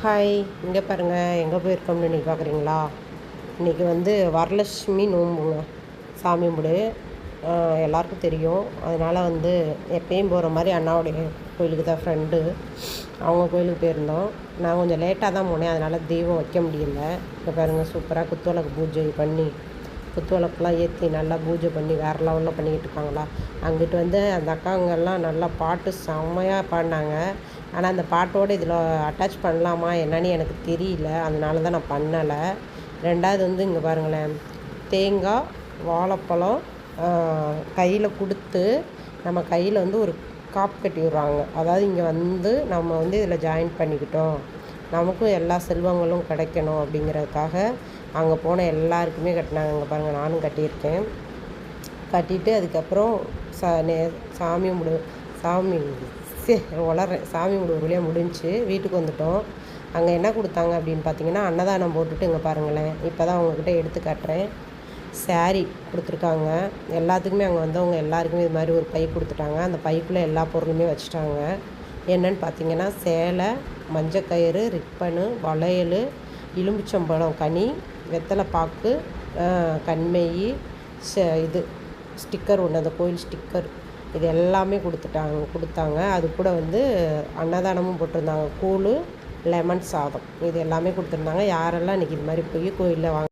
Hi இங்கே பாருங்கள் எங்கே போயிருக்கோம்னு இன்றைக்கி பார்க்குறீங்களா இன்றைக்கி வந்து வரலட்சுமி நோம்புங்க. சாமி கும்பிடு. எல்லாருக்கும் தெரியும். அதனால் வந்து எப்பயும் போகிற மாதிரி அண்ணாவுடைய கோயிலுக்கு தான் ஃப்ரெண்டு அவங்க கோயிலுக்கு போயிருந்தோம். நான் கொஞ்சம் லேட்டாக தான் போனேன். அதனால் தீபம் வைக்க முடியல. இங்கே பாருங்கள் சூப்பராக குத்துவிளக்கு பூஜை பண்ணி குத்துவிளக்குலாம் ஏற்றி நல்லா பூஜை பண்ணி வேறு லெவலில் பண்ணிக்கிட்டு இருக்காங்களா? அங்கிட்டு வந்து அந்த அக்காங்கெல்லாம் நல்லா பாட்டு செம்மையாக பாடினாங்க. ஆனால் அந்த பாட்டோடு இதில் அட்டாச் பண்ணலாமா என்னன்னு எனக்கு தெரியல. அதனால தான் நான் பண்ணலை. ரெண்டாவது வந்து இங்கே பாருங்களேன். தேங்காய் வாழைப்பழம் கையில் கொடுத்து நம்ம கையில் வந்து ஒரு காப்பு கட்டி விடுறாங்க அதாவது இங்கே வந்து நம்ம வந்து இதில் ஜாயின் பண்ணிக்கிட்டோம். நமக்கும் எல்லா செல்வங்களும் கிடைக்கணும் அப்படிங்கிறதுக்காக அங்கே போன எல்லாருக்குமே கட்டினாங்க. இங்கே பாருங்கள் நானும் கட்டியிருக்கேன். கட்டிட்டு அதுக்கப்புறம் சா நே சாமி முடி சாமி சே வளர்றேன். சாமி முடி வழியாக முடிஞ்சுச்சு வீட்டுக்கு வந்துட்டோம். அங்கே என்ன கொடுத்தாங்க அப்படின்னு பார்த்தீங்கன்னா அன்னதானம் போட்டுட்டு இங்கே பாருங்களேன். இப்போ தான் அவங்கக்கிட்ட எடுத்து காட்டுறேன். saree கொடுத்துருக்காங்க. எல்லாத்துக்குமே அங்கே வந்தவங்க எல்லாருக்குமே இது மாதிரி ஒரு பை கொடுத்துட்டாங்க. அந்த பைக்குள்ளே எல்லா பொருளுமே வச்சுட்டாங்க. என்னன்னு பார்த்தீங்கன்னா சேலை மஞ்சக்கயிறு ரிப்பனு வளையல் எலுமிச்சம்பழம் கனி வெத்தலை பாக்கு கண்மெய் ச இது ஸ்டிக்கர் ஒன்று அந்த கோயில் ஸ்டிக்கர். இது எல்லாமே கொடுத்துட்டாங்க கொடுத்தாங்க. அது கூட வந்து அன்னதானமும் போட்டிருந்தாங்க. கூழ் லெமன் சாதம். இது எல்லாமே கொடுத்துருந்தாங்க. யாரெல்லாம் இன்றைக்கி இது மாதிரி போய் கோயிலில் வாங்க